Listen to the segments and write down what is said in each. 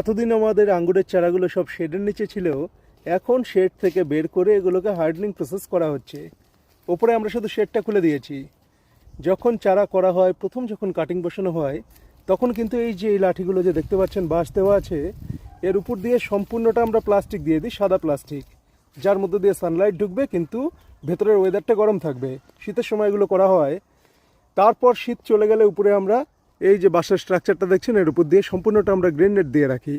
এতদিন আমাদের আঙ্গুরের চারাগুলো সব শেডের নিচে ছিল এখন শেড থেকে বের করে এগুলোকে হার্ডনিং প্রসেস করা হচ্ছে। ওপরে আমরা শুধু শেডটা খুলে দিয়েছি। যখন চারা করা হয়, প্রথম যখন কাটিং বসানো হয়, তখন কিন্তু এই যে এই লাঠিগুলো যে দেখতে পাচ্ছেন বাঁশ দেওয়া আছে, এর উপর দিয়ে সম্পূর্ণটা আমরা প্লাস্টিক দিয়ে দিই, সাদা প্লাস্টিক। যার মধ্যে দিয়ে সানলাইট ঢুকবে, কিন্তু ভেতরের ওয়েদারটা গরম থাকবে। শীতের সময় এগুলো করা হয়। তারপর শীত চলে গেলে উপরে আমরা এই যে বাসার স্ট্রাকচারটা দেখছেন, এর উপর দিয়ে সম্পূর্ণটা আমরা গ্রেনেড দিয়ে রাখি,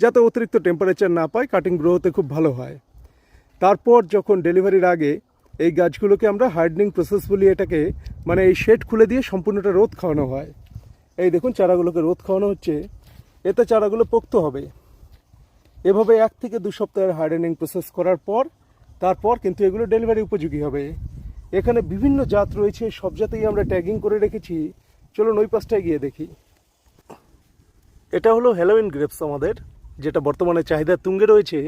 যাতে অতিরিক্ত টেম্পারেচার না পায় কাটিং গ্রো হতে খুব ভালো হয়। তারপর যখন ডেলিভারির আগে এই গাছগুলোকে আমরা হার্ডনিং প্রসেস বলি এটাকে মানে এই শেড খুলে দিয়ে সম্পূর্ণটা রোদ খাওয়ানো হয়। এই দেখুন, চারাগুলোকে রোদ খাওয়ানো হচ্ছে। এতে চারাগুলো পোক্ত হবে। এভাবে এক থেকে দু সপ্তাহের হার্ডেনিং প্রসেস করার পর, তারপর কিন্তু এগুলো ডেলিভারি উপযোগী হবে। এখানে বিভিন্ন জাত রয়েছে, সব জাতেই আমরা ট্যাগিং করে রেখেছি। চলুন ওই পাশটায় গিয়ে দেখি। এটা হলো হ্যালোইন গ্রেপস আমাদের, যেটা বর্তমানে চাহিদা তুঙ্গে রয়েছে।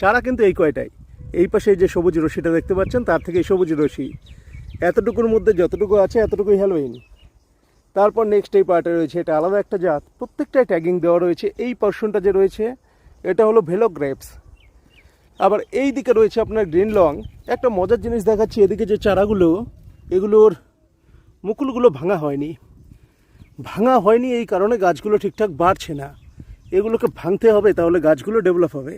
চারা কিন্তু এই কয়টাই? এই পাশে যে সবুজ রশিটা দেখতে পাচ্ছেন, তার থেকে সবুজ রশি এতটুকুর মধ্যে যতটুকু আছে, এতটুকুই হ্যালোইন তারপর নেক্সট এই পার্টে রয়েছে, এটা আলাদা একটা জাত। প্রত্যেকটাই ট্যাগিং দেওয়া রয়েছে, এই পার্সনটা যে রয়েছে, এটা হলো ভেলো গ্রেপস আবার এই দিকে রয়েছে আপনার গ্রিন লং একটা মজার জিনিস দেখাচ্ছি, এদিকে যে চারাগুলো, এগুলোর মুকুলগুলো ভাঙা হয়নি। ভাঙা হয়নি, এই কারণে গাছগুলো ঠিকঠাক বাড়ছে না। এগুলোকে ভাঙতে হবে, তাহলে গাছগুলো ডেভেলপ হবে।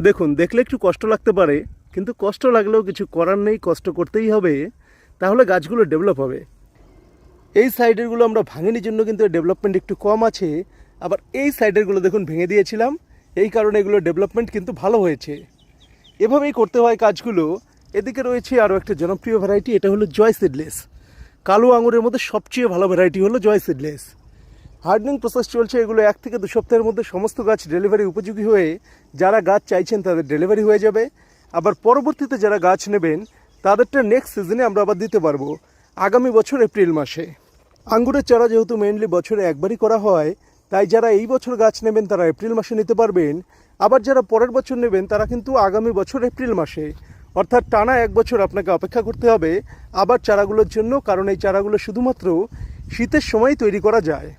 দেখুন, দেখলে একটু কষ্ট লাগতে পারে, কিন্তু কষ্ট লাগলেও কিছু করার নেই, কষ্ট করতেই হবে, তাহলে গাছগুলো ডেভেলপ হবে। এই সাইডেরগুলো আমরা ভাঙেনি জন্য কিন্তু ডেভেলপমেন্ট একটু কম আছে। আবার এই সাইডেরগুলো দেখুন, ভেঙে দিয়েছিলাম, এই কারণে এগুলো ডেভেলপমেন্ট কিন্তু ভালো হয়েছে। এভাবেই করতে হয় কাজগুলো। এদিকে রয়েছে আরও একটা জনপ্রিয় ভ্যারাইটি এটা হলো জয় সিডলেস কালো আঙুরের মধ্যে সবচেয়ে ভালো ভ্যারাইটি হলো জয় সিডলেস হার্ডনিং প্রসেস চলছে, এগুলো এক থেকে দু সপ্তাহের মধ্যে সমস্ত গাছ ডেলিভারি উপযোগী হয়ে যারা গাছ চাইছেন তাদের ডেলিভারি হয়ে যাবে। আবার পরবর্তীতে যারা গাছ নেবেন, তাদেরটা নেক্সট সিজনে আমরা আবার দিতে পারব, আগামী বছর এপ্রিল মাসে। আঙ্গুরের চারা যেহেতু মেইনলি বছরে একবারই করা হয়, তাই যারা এই বছর গাছ নেবেন তারা এপ্রিল মাসে নিতে পারবেন। আবার যারা পরের বছর নেবেন, তারা কিন্তু আগামী বছর এপ্রিল মাসে। অর্থাৎ টানা এক বছর আপনাকে অপেক্ষা করতে হবে আবার চারাগুলোর জন্য, কারণ এই চারাগুলো শুধুমাত্র শীতের সময় তৈরি করা যায়।